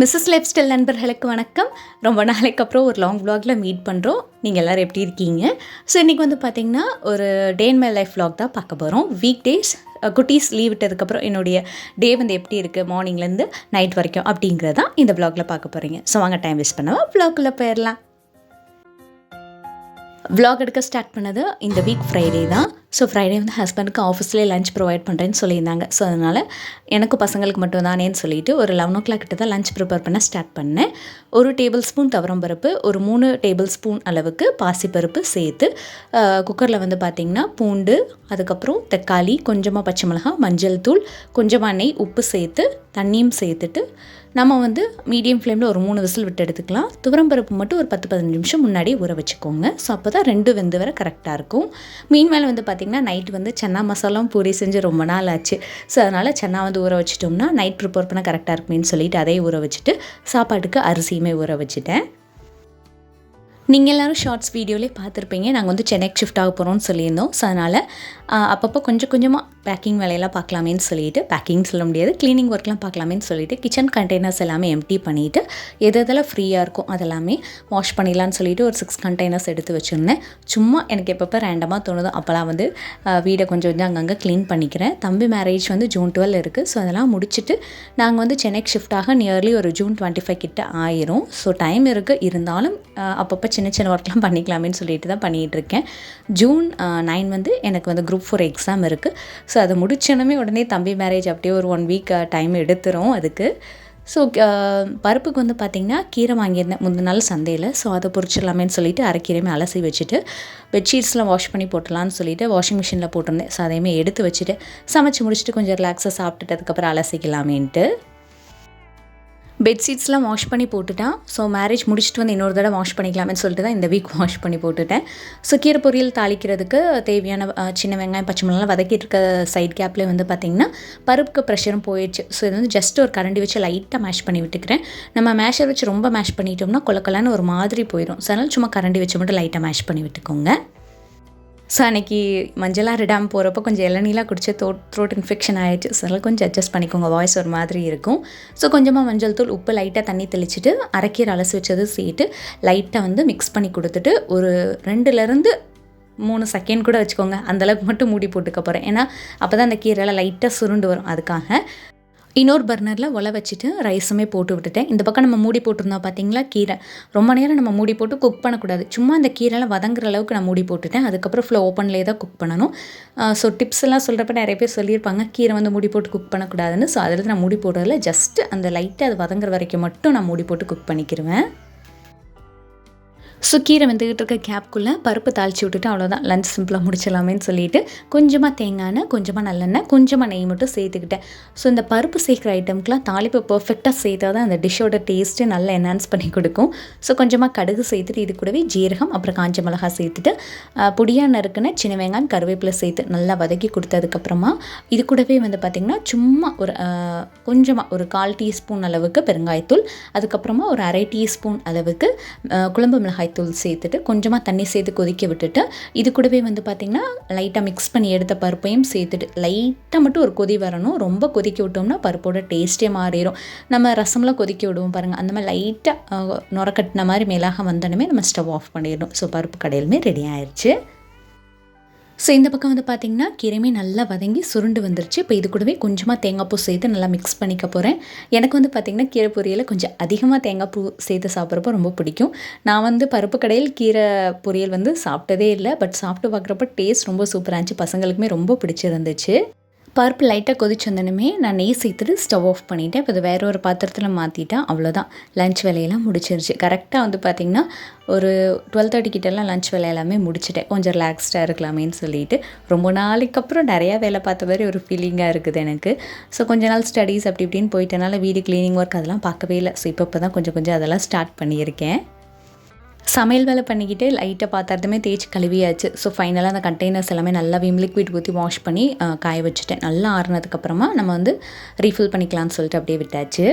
Mrs life style நண்பர்களுக்கு வணக்கம். ரொம்ப நாளைக்கு அப்புறம் ஒரு லாங் விளாகில் மீட் பண்ணுறோம் நீங்கள் எல்லோரும் எப்படி இருக்கீங்க? ஸோ இன்றைக்கி வந்து பார்த்திங்கன்னா ஒரு day in my life vlog தான் பார்க்க போகிறோம் வீக் டேஸ் குட்டீஸ் லீவ் விட்டதுக்கப்புறம் என்னுடைய டே வந்து எப்படி இருக்குது மார்னிங்லேருந்து நைட் வரைக்கும் அப்படிங்கிறது தான் இந்த விளாகில் பார்க்க போகிறீங்க ஸோ வாங்க டைம் வேஸ்ட் பண்ணாமல் vlogக்குள்ளே போயிடலாம் விளாக் எடுக்க ஸ்டார்ட் பண்ணது இந்த வீக் ஃப்ரைடே தான். ஸோ ஃப்ரைடே வந்து ஹஸ்பண்டுக்கு ஆஃபீஸ்லேயே லஞ்ச் ப்ரொவைட் பண்ணுறேன்னு சொல்லியிருந்தாங்க. ஸோ அதனால் எனக்கு பசங்களுக்கு மட்டும் தானேன்னு சொல்லிட்டு ஒரு லெவன் ஓ கிளாக் கிட்ட தான் லஞ்ச் ப்ரிப்பேர் பண்ண ஸ்டார்ட் பண்ணேன். ஒரு டேபிள் ஸ்பூன் துவரம் பருப்பு ஒரு மூணு டேபிள் ஸ்பூன் அளவுக்கு பாசிப்பருப்பு சேர்த்து குக்கரில் வந்து பார்த்திங்கன்னா பூண்டு அதுக்கப்புறம் தக்காளி கொஞ்சமாக பச்சை மிளகாய் மஞ்சள் தூள் கொஞ்சமாக நெய் உப்பு சேர்த்து தண்ணியும் சேர்த்துட்டு நம்ம வந்து மீடியம் ஃப்ளேமில் ஒரு மூணு விசில் விட்டு எடுத்துக்கலாம். துவரம் பருப்பு மட்டும் ஒரு பத்து பதினஞ்சு நிமிஷம் முன்னாடி ஊற வச்சுக்கோங்க. ஸோ அப்போ தான் ரெண்டு வெந்து வர கரெக்டாக இருக்கும். மீன் மேலே வந்து பார்த்திங்கன்னா நைட் வந்து சன்னா மசாலாவும் பூரி செஞ்சு ரொம்ப நாள் ஆச்சு. ஸோ அதனால் சன்னா வந்து ஊற வச்சிட்டோம்னா நைட் ப்ரிப்பேர் பண்ண கரெக்டாக இருக்குமேன்னு சொல்லிட்டு அதே ஊற வச்சுட்டு சாப்பாட்டுக்கு அரிசியுமே ஊற வச்சுட்டேன். நீங்கள் எல்லோரும் ஷார்ட்ஸ் வீடியோலே பார்த்துருப்பீங்க. நாங்கள் வந்து சென்னைக்கு ஷிஃப்ட் ஆக போகிறோம்னு சொல்லியிருந்தோம். ஸோ அதனால் அப்பப்போ கொஞ்சம் கொஞ்சமாக பேக்கிங் வேலையெல்லாம் பார்க்கலாமேன்னு சொல்லிட்டு பேக்கிங் சொல்ல முடியாது க்ளீனிங் ஒர்க்லாம் பார்க்கலாமேன்னு சொல்லிட்டு கிச்சன் கண்டெய்னர்ஸ் எல்லாமே எம்டி பண்ணிவிட்டு எது எதெல்லாம் ஃப்ரீயாக இருக்கும் அதெல்லாமே வாஷ் பண்ணிடலான்னு சொல்லிட்டு ஒரு சிக்ஸ் கண்டெய்னர்ஸ் எடுத்து வச்சுருந்தேன். சும்மா எனக்கு எப்பப்போ ரேண்டமாக தோணுதோ அப்போல்லாம் வந்து வீடை கொஞ்சம் கொஞ்சம் அங்கங்கே க்ளீன் பண்ணிக்கிறேன். தம்பி மேரேஜ் வந்து ஜூன் டுவெல் இருக்குது ஸோ அதெல்லாம் முடிச்சுட்டு நாங்கள் வந்து சென்னைக்கு ஷிஃப்ட் ஆக நியர்லி ஒரு ஜூன் டுவெண்ட்டி ஃபைவ் கிட்ட ஆயிரும். ஸோ டைம் இருக்குது இருந்தாலும் அப்பப்போ சின்ன சின்ன ஒர்க்லாம் பண்ணிக்கலாமேன்னு சொல்லிட்டு தான் பண்ணிகிட்டு இருக்கேன் ஜூன் நைன் வந்து எனக்கு வந்து குரூப் ஃபோர் எக்ஸாம் இருக்குது ஸோ அதை முடிச்சோன்னமே உடனே தம்பி மேரேஜ் அப்படியே ஒரு ஒன் வீக் டைம் எடுத்துரும் அதுக்கு. ஸோ பருப்புக்கு வந்து பார்த்திங்கன்னா கீரை வாங்கியிருந்தேன் முந்தின நாள் சந்தையில். ஸோ அதை பொரிச்சிடலாமேன்னு சொல்லிட்டு அரைக்கீரையுமே அலசி வச்சுட்டு பெட்ஷீட்ஸ்லாம் வாஷ் பண்ணி போட்டலான்னு சொல்லிட்டு வாஷிங் மிஷினில் போட்டிருந்தேன். ஸோ அதையுமே எடுத்து வச்சுட்டு சமைச்சு முடிச்சுட்டு கொஞ்சம் ரிலாக்ஸாக சாப்பிட்டுட்டு அதுக்கப்புறம் அலசிக்கலாமேன்ட்டு. பெட்ஷீட்ஸ்லாம் வாஷ் பண்ணி போட்டுட்டேன். ஸோ மேரேஜ் முடிச்சுட்டு வந்து இன்னொரு தடவை வாஷ் பண்ணிக்கலாம்னு சொல்லிட்டு தான் இந்த வீக் வாஷ் பண்ணி போட்டுட்டேன். ஸோ கீரை பொரியல் தாளிக்கிறதுக்கு தேவையான சின்ன வெங்காயம் பச்சை மிளகாலாம் வதக்கிட்டு இருக்க சைட் கேப்லேயே வந்து பார்த்திங்கன்னா பருப்புக்கு ப்ரெஷரும் போயிடுச்சு. ஸோ இது வந்து ஜஸ்ட் ஒரு கரண்டி வச்சு லைட்டாக மேஷ் பண்ணி விட்டுக்கிறேன். நம்ம மேஷர் வச்சு ரொம்ப மேஷ் பண்ணிட்டோம்னா கொலக்கலான்னு ஒரு மாதிரி போயிடும் ஸோ அதனால் சும்மா கரண்டி வச்சு மட்டும் லைட்டாக மேஷ் பண்ணி விட்டுக்கோங்க. ஸோ அன்றைக்கி மஞ்சளாறு டேம் போகிறப்ப கொஞ்சம் இளநீலாம் குடிச்சு தோட் த்ரோட் இன்ஃபெக்ஷன் ஆகிடுச்சு ஸோ அதெல்லாம் கொஞ்சம் அட்ஜஸ்ட் பண்ணிக்கோங்க. வாய்ஸ் ஒரு மாதிரி இருக்கும். ஸோ கொஞ்சமாக மஞ்சள் தூள் உப்பு லைட்டாக தண்ணி தெளிச்சுட்டு அரைக்கீரை அலசி வச்சது சேர்த்து லைட்டாக வந்து மிக்ஸ் பண்ணி கொடுத்துட்டு ஒரு ரெண்டுலேருந்து மூணு செகண்ட் கூட வச்சுக்கோங்க. அந்தளவுக்கு மட்டும் மூடி போட்டுக்க போகிறேன் ஏன்னா அப்போ தான் அந்த கீரைலாம் லைட்டாக சுருண்டு வரும். அதுக்காக இன்னொரு பர்னரில் ஒலை வச்சுட்டு ரைஸுமே போட்டு விட்டுட்டேன். இந்த பக்கம் நம்ம மூடி போட்டிருந்தோம் பார்த்தீங்களா கீரை. ரொம்ப நேரம் நம்ம மூடி போட்டு குக் பண்ணக்கூடாது. சும்மா அந்த கீரைலாம் வதங்குற அளவுக்கு நான் மூடி போட்டுட்டேன். அதுக்கப்புறம் ஃபுல்லாக ஓப்பன்லேயே தான் குக் பண்ணணும். ஸோ டிப்ஸ் எல்லாம் சொல்கிறப்ப நிறைய பேர் சொல்லியிருப்பாங்க கீரை வந்து மூடி போட்டு குக் பண்ணக்கூடாதுன்னு. ஸோ அதில் நான் மூடி போடுறதில்ல ஜஸ்ட் அந்த லைட்டை அது வதங்குற வரைக்கும் மட்டும் நான் மூடி போட்டு குக் பண்ணிக்கிருவேன். ஸோ கீரை வந்துக்கிட்டு இருக்க கேப்குள்ளே பருப்பு தாளித்து விட்டுட்டு அவ்வளோதான் லஞ்ச் சிம்பிளாக முடிச்சிடலாமேன்னு சொல்லிட்டு கொஞ்சமாக தேங்காய் எண்ணெய் கொஞ்சமாக நல்லெண்ணெய் கொஞ்சமாக நெய் மட்டும் சேர்த்துக்கிட்டேன். ஸோ இந்த பருப்பு சேர்க்குற ஐட்டம்க்குலாம் தாளிப்பு பர்ஃபெக்டாக சேர்த்தா தான் அந்த டிஷ்ஷோட டேஸ்ட்டு நல்லா என்ஹான்ஸ் பண்ணி கொடுக்கும். ஸோ கொஞ்சமாக கடுகு சேர்த்துட்டு இது கூடவே ஜீரகம் அப்புறம் காஞ்ச மிளகாய் சேர்த்துட்டு பொடியாக நறுக்குன சின்ன வெங்காயம் கருவேப்பிலை சேர்த்து நல்லா வதக்கி கொடுத்ததுக்கப்புறமா இது கூடவே வந்து பார்த்திங்கன்னா சும்மா ஒரு கொஞ்சமாக ஒரு கால் டீஸ்பூன் அளவுக்கு பெருங்காயத்தூள் அதுக்கப்புறமா ஒரு அரை டீஸ்பூன் அளவுக்கு குழம்பு மிளகாய் மிளகாய்த்தூள் சேர்த்துட்டு கொஞ்சமாக தண்ணி சேர்த்து கொதிக்க விட்டுட்டு இது கூடவே வந்து பார்த்திங்கன்னா லைட்டாக மிக்ஸ் பண்ணி எடுத்த பருப்பையும் சேர்த்துட்டு லைட்டாக மட்டும் ஒரு கொதி வரணும். ரொம்ப கொதிக்க விட்டோம்னா பருப்போட டேஸ்ட்டே மாறிடும் நம்ம ரசம்லாம் கொதிக்க விடுவோம் பாருங்கள் அந்த மாதிரி லைட்டாக நுரக்கட்டின மாதிரி மிளகாய் வந்தோடனே நம்ம ஸ்டவ் ஆஃப் பண்ணிடணும். ஸோ பருப்பு கடையிலுமே ரெடி ஆயிடுச்சு ஸோ இந்த பக்கம் வந்து பார்த்திங்கன்னா கீரையுமே நல்லா வதங்கி சுருண்டு வந்துருச்சு. இப்போ இது கூடவே கொஞ்சமாக தேங்காய் பூ சேர்த்து நல்லா மிக்ஸ் பண்ணிக்க போகிறேன் எனக்கு வந்து பார்த்திங்கன்னா கீரை பொரியலை கொஞ்சம் அதிகமாக தேங்காய் பூ சேர்த்து சாப்பிட்றப்ப ரொம்ப பிடிக்கும். நான் வந்து பருப்பு கடையில் கீரை பொரியல் வந்து சாப்பிட்டதே இல்லை. பட் சாப்பிட்டு பார்க்குறப்ப டேஸ்ட் ரொம்ப சூப்பராக இருந்துச்சு. பசங்களுக்குமே ரொம்ப பிடிச்சிருந்துச்சு. பருப்பு லைட்டாக கொதிச்சு வந்தனுமே நான் நெய் சேர்த்துட்டு ஸ்டவ் ஆஃப் பண்ணிவிட்டேன் இப்போ இது வேற ஒரு பாத்திரத்தில் மாற்றிட்டேன் அவ்வளோதான் லஞ்ச் வேலையெல்லாம் முடிச்சிருச்சு. கரெக்டாக வந்து பார்த்திங்கன்னா ஒரு டுவெல் தேர்ட்டி கிட்டலாம் லஞ்ச் வேலை எல்லாமே முடிச்சிட்டேன். கொஞ்சம் ரிலாக்ஸ்டாக இருக்கலாமேன்னு சொல்லிட்டு. ரொம்ப நாளைக்கு அப்புறம் நிறையா வேலை பார்த்த மாதிரி ஒரு ஃபீலிங்காக இருக்குது எனக்கு. ஸோ கொஞ்ச நாள் ஸ்டடீஸ் அப்படி இப்படின்னு போயிட்டனால வீடு க்ளீனிங் ஒர்க் அதெல்லாம் பார்க்கவே இல்லை. ஸோ இப்போ இப்போ தான் கொஞ்சம் கொஞ்சம் அதெல்லாம் ஸ்டார்ட் பண்ணியிருக்கேன். சமையல் வேலை பண்ணிக்கிட்டு லைட்டாக பாத்திரத்துமே தேய்ச்சி கழுவியாச்சு. ஸோ ஃபைனலாக அந்த கண்டெய்னர்ஸ் எல்லாமே நல்லா விம் லிக்விட் ஊற்றி வாஷ் பண்ணி காய வச்சுட்டேன். நல்லா ஆறுனதுக்கப்புறமா நம்ம வந்து ரீஃபில் பண்ணிக்கலாம்னு சொல்லிட்டு அப்படியே விட்டாச்சு.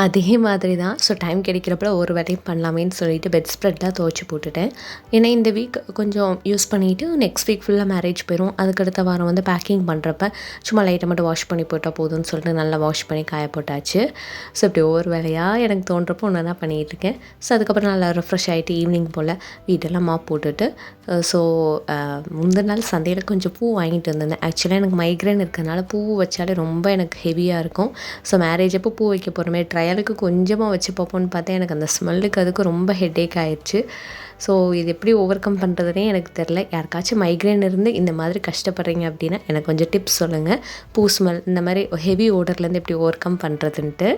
அதே மாதிரி தான் ஸோ டைம் கிடைக்கிறப்ப ஒரு வேலையும் பண்ணலாமேன்னு சொல்லிட்டு பெட் ஸ்ப்ரெட்லாம் துவச்சி போட்டுட்டேன். ஏன்னா இந்த வீக் கொஞ்சம் யூஸ் பண்ணிவிட்டு நெக்ஸ்ட் வீக் ஃபுல்லாக மேரேஜ் போயிடும் அதுக்கடுத்த வாரம் வந்து பேக்கிங் பண்ணுறப்ப சும்மா லைட்டை மட்டும் வாஷ் பண்ணி போட்டால் போதும்னு சொல்லிட்டு நல்லா வாஷ் பண்ணி காய போட்டாச்சு. ஸோ இப்படி ஒவ்வொரு வேலையாக எனக்கு தோன்றப்போ ஒன்று தான் பண்ணிகிட்டு இருக்கேன். ஸோ அதுக்கப்புறம் நல்லா ரெஃப்ரெஷ் ஆகிட்டு ஈவினிங் போல் வீட்டெல்லாம் மாப் போட்டுட்டு ஸோ முந்தின நாள் சந்தையில் கொஞ்சம் பூ வாங்கிட்டு வந்திருந்தேன். ஆக்சுவலாக எனக்கு மைக்ரைன் இருக்கிறதுனால பூ வச்சாலே ரொம்ப எனக்கு ஹெவியாக இருக்கும். ஸோ மேரேஜ் அப்போ பூ வைக்க போகிறோமே ட்ரையலுக்கு கொஞ்சமாக வச்சு பார்ப்போம்னு பார்த்தா எனக்கு அந்த ஸ்மெல்லுக்கு அதுக்கு ரொம்ப ஹெட்டேக் ஆயிடுச்சு ஸோ இது எப்படி ஓவர் கம் பண்ணுறதுனே எனக்கு தெரில யாருக்காச்சும் மைக்ரைன் இருந்து இந்த மாதிரி கஷ்டப்படுறீங்க அப்படின்னா எனக்கு கொஞ்சம் டிப்ஸ் சொல்லுங்கள் பூ ஸ்மெல் இந்த மாதிரி ஹெவி ஓடர்லேருந்து எப்படி ஓவர் கம் பண்ணுறதுன்ட்டு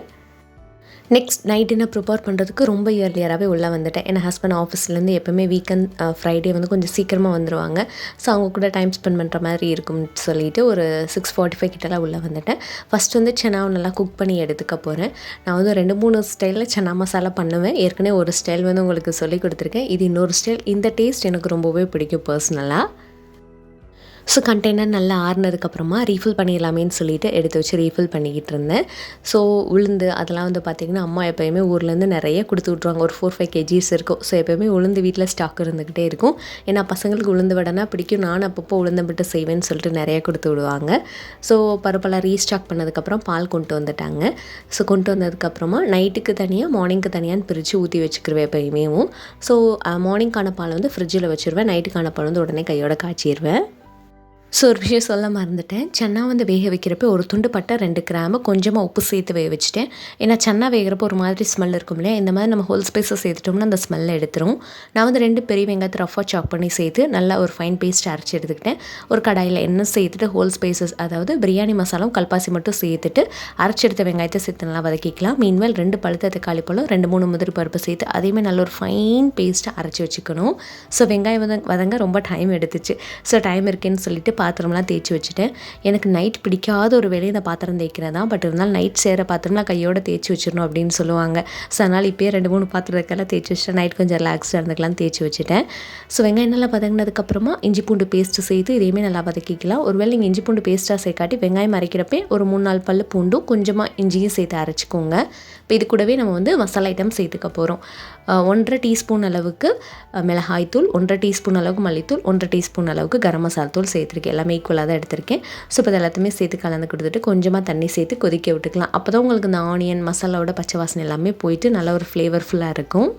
நெக்ஸ்ட் நைட் டின்னர் ப்ரிப்பேர் பண்ணுறதுக்கு ரொம்ப இயர்லியராகவே உள்ளே வந்துட்டேன். என் ஹஸ்பண்ட் ஆஃபீஸ்லேருந்து எப்போவுமே வீக்கெண்ட் ஃப்ரைடே வந்து கொஞ்சம் சீக்கிரமாக வந்துடுவாங்க ஸோ அவங்க கூட டைம் ஸ்பெண்ட் பண்ணுற மாதிரி இருக்கும்னு சொல்லிட்டு ஒரு சிக்ஸ் ஃபார்ட்டி ஃபைவ் கிட்டலாம் உள்ளே வந்துட்டேன். ஃபஸ்ட் வந்து சென்னாவை நல்லா குக் பண்ணி எடுத்துக்க போகிறேன் நான் வந்து ரெண்டு மூணு ஸ்டைலில் சென்னா மசாலா பண்ணுவேன். ஏற்கனவே ஒரு ஸ்டைல் வந்து உங்களுக்கு சொல்லி கொடுத்துருக்கேன். இது இன்னொரு ஸ்டைல் இந்த டேஸ்ட் எனக்கு ரொம்பவே பிடிக்கும் பர்சனலாக ஸோ கண்டெய்னர் நல்லா ஆறுனதுக்கப்புறமா ரீஃபில் பண்ணிடலாமேன்னு சொல்லிட்டு எடுத்து வச்சு ரீஃபில் பண்ணிக்கிட்டு இருந்தேன். ஸோ உளுந்து அதெல்லாம் வந்து பார்த்திங்கன்னா அம்மா எப்போயுமே ஊர்லேருந்து நிறைய கொடுத்து விட்ருவாங்க ஒரு ஃபோர் ஃபைவ் கேஜிஸ் இருக்கும். ஸோ எப்போயுமே உளுந்து வீட்டில் ஸ்டாக் இருந்துக்கிட்டே இருக்கும். ஏன்னா பசங்களுக்கு உளுந்து வடைனா பிடிக்கும். நான் அப்பப்போ உளுந்து விட்டு செய்வேன்னு சொல்லிட்டு நிறைய கொடுத்து விடுவாங்க. ஸோ பருப்பெல்லாம் ரீஸ்டாக் பண்ணதுக்கப்புறம் பால் கொண்டு வந்துட்டாங்க. ஸோ கொண்டு வந்ததுக்கப்புறமா நைட்டுக்கு தனியாக மார்னிங்க்கு தனியான்னு பிரித்து ஊற்றி வச்சுக்கிருவேன் எப்போயுமே ஸோ மார்னிங்கான பால் வந்து ஃப்ரிட்ஜில் வச்சுருவேன். நைட்டுக்கான பால் வந்து உடனே கையோட காய்ச்சிடுவேன் ஸோ ஒரு விஷயம் சொல்ல மறந்துட்டேன். சன்னா வந்து வேக வைக்கிறப்ப ஒரு துண்டு பட்டை ரெண்டு கிராமு கொஞ்சமாக உப்பு சேர்த்து வேக வச்சுட்டேன். ஏன்னா சன்னா வேகிறப்ப ஒரு மாதிரி ஸ்மெல் இருக்கும் இல்லையா இந்த மாதிரி நம்ம ஹோல் ஸ்பைஸை சேர்த்துட்டோம்னா அந்த ஸ்மெல்லை எடுத்துரும். நான் வந்து ரெண்டு பெரிய வெங்காயத்தை ரஃபாக சாப் பண்ணி சேர்த்து நல்லா ஒரு ஃபைன் பேஸ்ட் அரைச்சி எடுத்துக்கிட்டேன். ஒரு கடாயில் எண்ணெய் சேர்த்துட்டு ஹோல் ஸ்பைசஸ் அதாவது பிரியாணி மசாலாவும் கல்பாசி மட்டும் சேர்த்துட்டு அரைச்சி எடுத்த வெங்காயத்தை சேர்த்து நல்லா வதக்கிக்கலாம். மீன்வேல் ரெண்டு பழுத்த தக்காளி பழம் ரெண்டு மூணு முதிரி பருப்பு சேர்த்து அதேமே நல்ல ஒரு ஃபைன் பேஸ்ட்டை அரைச்சி வச்சுக்கணும். ஸோ வெங்காயம் வதங்க வதங்க ரொம்ப டைம் எடுத்துச்சு. ஸோ டைம் இருக்குன்னு சொல்லிட்டு பாத்திரம்லாம் தேய்ச்சி வச்சுட்டேன். எனக்கு நைட் பிடிக்காத ஒரு வேலையை இந்த பாத்திரம் தேய்க்கிறது தான் பட் இருந்தாலும் நைட் சேர பாத்திரம்லாம் கையோட தேய்ச்சி வச்சிடணும் அப்படின்னு சொல்லுவாங்க. ஸோ அதனால் இப்போயே ரெண்டு மூணு பாத்திரத்துக்கெல்லாம் தேய்ச்சி வச்சுட்டேன் நைட் கொஞ்சம் ரிலாக்ஸாக இருந்துக்கலாம் தேய்ச்சி வச்சுட்டேன். ஸோ வெங்காயம் நல்லா வதங்கினதுக்கப்புறமா இஞ்சி பூண்டு பேஸ்ட்டு சேர்த்து இதையுமே நல்லா வதக்கிக்கலாம். ஒருவேளை நீங்கள் இஞ்சி பூண்டு பேஸ்ட்டாக சேர்க்காட்டி வெங்காயம் அரைக்கிறப்பே ஒரு மூணு நாலு பல்லு பூண்டும் கொஞ்சமாக இஞ்சியும் சேர்த்து அரைச்சிக்கோங்க. இப்போ இது கூடவே நம்ம வந்து மசாலா ஐட்டம் சேர்த்துக்க போகிறோம் ஒன்றரை டீஸ்பூன் அளவுக்கு மிளகாய்த்தூள் ஒன்றரை டீஸ்பூன் அளவுக்கு மல்லித்தூள் ஒன்றரை டீஸ்பூன் அளவுக்கு கரம் மசாலா தூள் சேர்த்துருக்கேன். எல்லாமே ஈக்குவலாக தான் எடுத்திருக்கேன். ஸோ இப்போ எல்லாத்தையுமே சேர்த்து கலந்து கொடுத்துட்டு கொஞ்சமாக தண்ணி சேர்த்து கொதிக்க விட்டுக்கலாம். அப்போ தான் உங்களுக்கு இந்த ஆனியன் மசாலாவோட பச்சை வாசனை எல்லாமே போயிட்டு நல்ல ஒரு ஃப்ளேவர்ஃபுல்லாக இருக்கும்.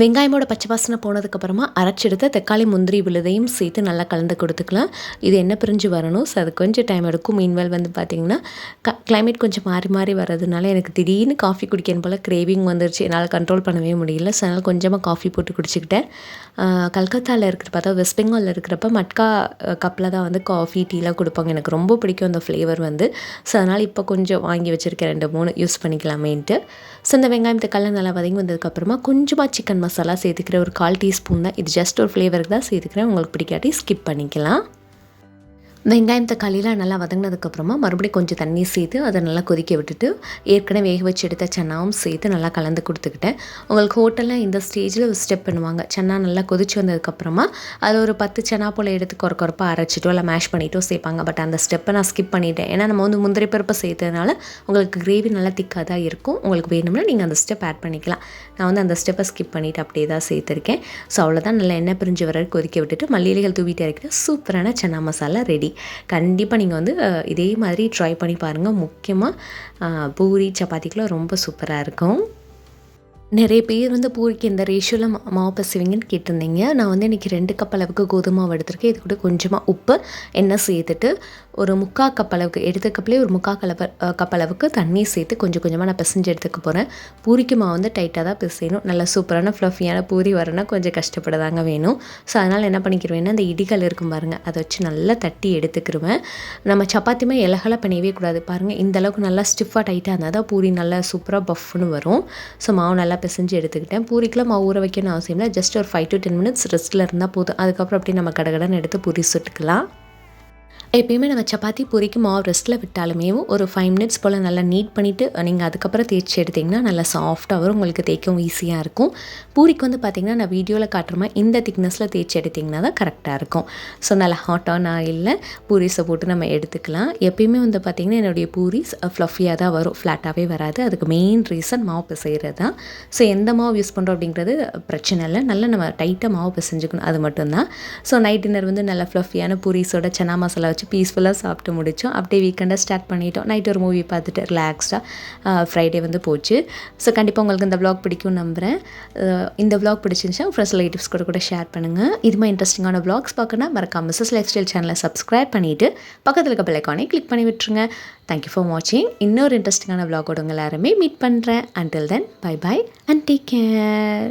வெங்காயமோட பச்சை வாசனை போனதுக்கப்புறமா அரைச்செடுத்த தக்காளி முந்திரி விழுதையும் சேர்த்து நல்லா கலந்து கொடுத்துக்கலாம். இது என்ன பிரிஞ்சு வரணும்? ஸோ அது கொஞ்சம் டைம் எடுக்கும். மீன்வேல் வந்து பார்த்திங்கன்னா க கிளைமேட் கொஞ்சம் மாறி மாறி வர்றதுனால எனக்கு திடீர்னு காஃபி குடிக்கணும் போல் கிரேவிங் வந்துருச்சு. என்னால் கண்ட்ரோல் பண்ணவே முடியல. ஸோ அதனால் கொஞ்சமாக காஃபி போட்டு குடிச்சிக்கிட்டேன். கல்கத்தாவில் இருக்கிறப்ப அதாவது வெஸ்ட் பெங்காலில் இருக்கிறப்ப மட்கா கப்பில் தான் வந்து காஃபி டீலாம் கொடுப்பாங்க. எனக்கு ரொம்ப பிடிக்கும் அந்த ஃப்ளேவர் வந்து. ஸோ அதனால் இப்போ கொஞ்சம் வாங்கி வச்சுருக்கேன். ரெண்டு மூணு யூஸ் பண்ணிக்கலாமேன்ட்டு. ஸோ இந்த வெங்காயம் தக்காளி நல்லா வதங்கி வந்ததுக்கப்புறமா கொஞ்சமாக சிக்கன் மசாலா சேர்த்துக்கிற ஒரு கால் டீஸ்பூன் தான். இது ஜஸ்ட் ஒரு ஃப்ளேவருக்கு தான் சேர்த்துக்கிறேன். உங்களுக்கு பிடிக்காட்டி ஸ்கிப் பண்ணிக்கலாம். வெங்காயம் தக்காளியெலாம் நல்லா வதங்கினதுக்கப்புறமா மறுபடியும் கொஞ்சம் தண்ணி சேர்த்து அதை நல்லா கொதிக்க விட்டுட்டு ஏற்கனவே வேக வச்சு எடுத்த சன்னாவும் சேர்த்து நல்லா கலந்து கொடுத்துக்கிட்டேன். உங்களுக்கு ஹோட்டலில் இந்த ஸ்டேஜில் ஒரு ஸ்டெப் பண்ணுவாங்க. சன்னா நல்லா கொதிச்சு வந்ததுக்கப்புறமா அதில் ஒரு பத்து சன்னா போல் எடுத்து குறை குறைப்பாக அரைச்சிட்டோ இல்லை மேஷ் பண்ணிட்டோ சேர்ப்பாங்க. பட் அந்த ஸ்டெப்பை நான் ஸ்கிப் பண்ணிட்டேன். ஏன்னா நம்ம வந்து முந்திரி பருப்பை சேர்த்ததுனால உங்களுக்கு கிரேவி நல்லா திக்காக தான் இருக்கும். உங்களுக்கு வேணும்னா நீங்கள் அந்த ஸ்டெப் ஆட் பண்ணிக்கலாம். நான் வந்து அந்த ஸ்டெப்பை ஸ்கிப் பண்ணிவிட்டு அப்படியே தான் சேர்த்துருக்கேன். ஸோ அவ்வளோதான் நல்லா எண்ணெய் பிரிஞ்சு வர கொதிக்க விட்டுட்டு மல்லிகைகள் தூவிட்டு இறக்கிட்டு சூப்பரான சன்னா மசாலா ரெடி கண்டிப்பாக நீங்கள் வந்து இதே மாதிரி ட்ரை பண்ணி பாருங்கள் முக்கியமாக பூரி சப்பாத்திக்கெலாம் ரொம்ப சூப்பராக இருக்கும். நிறைய பேர் வந்து பூரிக்கு இந்த ரேஷியோவில் மா மாவு பசுவீங்கன்னு கேட்டிருந்தீங்க. நான் வந்து இன்றைக்கி ரெண்டு கப் அளவுக்கு கோதுமை மாவு எடுத்திருக்கேன். இது கூட கொஞ்சமாக உப்பு எண்ணெய் சேர்த்துட்டு ஒரு முக்கா கப் அளவுக்கு எடுத்த கப்லேயே ஒரு முக்கா கலப்ப கப் அளவுக்கு தண்ணி சேர்த்து கொஞ்சம் கொஞ்சமாக நான் பிசைஞ்சு எடுத்துக்க போகிறேன் பூரிக்கு மாவு வந்து டைட்டாக தான் பிசையணும். நல்லா சூப்பரான ஃப்ளஃபியான பூரி வரனா கொஞ்சம் கஷ்டப்படுதாங்க வேணும். ஸோ அதனால் என்ன பண்ணிக்கிருவேன்னா அந்த இடிகள் இருக்கும் பாருங்கள் அதை வச்சு நல்லா தட்டி எடுத்துக்கிருவேன். நம்ம சப்பாத்தியுமே இலகலாக பண்ணவே கூடாது. பாருங்கள் இந்த அளவுக்கு நல்லா ஸ்டிஃபாக டைட்டாக இருந்தால் தான் பூரி நல்லா சூப்பராக பஃப்னு வரும். ஸோ மாவு நல்லா பிசைஞ்சு எடுத்துக்கிட்டேன். பூரிக்கெலாம் மாவு ஊற வைக்கணும் அவசியம் இல்லை ஜஸ்ட் ஒரு ஃபைவ் டு டென் மினிட்ஸ் ரெஸ்ட்டில் இருந்தால் போதும். அதுக்கப்புறம் அப்படியே நம்ம கடகடன்னு எடுத்து பூரி சுட்டுக்கலாம். எப்பயுமே நம்ம சப்பாத்தி பூரிக்கு மாவு ரெஸ்ட்டில் விட்டாலுமே ஒரு ஃபைவ் மினிட்ஸ் போல் நல்லா நீட் பண்ணிவிட்டு நீங்கள் அதுக்கப்புறம் தேய்ச்சி எடுத்திங்கன்னா நல்லா சாஃப்டாக வரும். உங்களுக்கு தேய்க்கவும் ஈஸியாக இருக்கும். பூரிக்கு வந்து பார்த்திங்கன்னா நான் வீடியோவில் காட்டுற மாதிரி இந்த திக்னஸில் தேய்ச்சி எடுத்திங்கன்னா தான் கரெக்டாக இருக்கும். ஸோ நல்லா ஹாட்டான ஆயிலில் பூரிஸை போட்டு நம்ம எடுத்துக்கலாம். எப்பயுமே வந்து பார்த்திங்கன்னா என்னுடைய பூரிஸ் ஃப்ளஃபியாக தான் வரும். ஃப்ளாட்டாகவே வராது. அதுக்கு மெயின் ரீசன் மாவு பிசைகிறது தான். ஸோ எந்த மாவு யூஸ் பண்ணுறோம் அப்படிங்கிறது பிரச்சனை இல்லை. நல்லா நம்ம டைட்டாக மாவு பிசைஞ்சுக்கணும். அது மட்டும்தான் ஸோ நைட் டின்னர் வந்து நல்லா ஃப்ளஃபியான பூரிஸோட சனா மசாலா ஏதாச்சும் பீஸ்ஃபுல்லாக சாப்பிட்டு முடித்தோம் அப்படியே வீக்கெண்டாக ஸ்டார்ட் பண்ணிட்டோம். நைட் ஒரு மூவி பார்த்துட்டு ரிலாக்ஸ்டாக ஃப்ரைடே வந்து போச்சு. ஸோ கண்டிப்பாக உங்களுக்கு இந்த வ்ளாக் பிடிக்கும் நம்புகிறேன் இந்த வ்ளாக் பிடிச்சிருந்துச்சா ஃப்ரெண்ட்ஸ் ரிலேட்டிவ்ஸ் கூட கூட ஷேர் பண்ணுங்கள் இது மாதிரி இன்ட்ரெஸ்டிங்கான வ்ளாக்ஸ் பார்க்கணும்னா மறக்காம மிஸ்ஸஸ் லைஃப் ஸ்டைல் சேனலை சப்ஸ்கிரைப் பண்ணிவிட்டு பக்கத்தில் இருக்க பெல்லைக்கானே கிளிக் பண்ணி விட்டுருங்க. தேங்க்யூ ஃபார் வாட்சிங் இன்னொரு இன்ட்ரெஸ்டிங்கான vlog உங்கள் எல்லாருமே மீட் பண்ணுறேன் until then bye bye and take care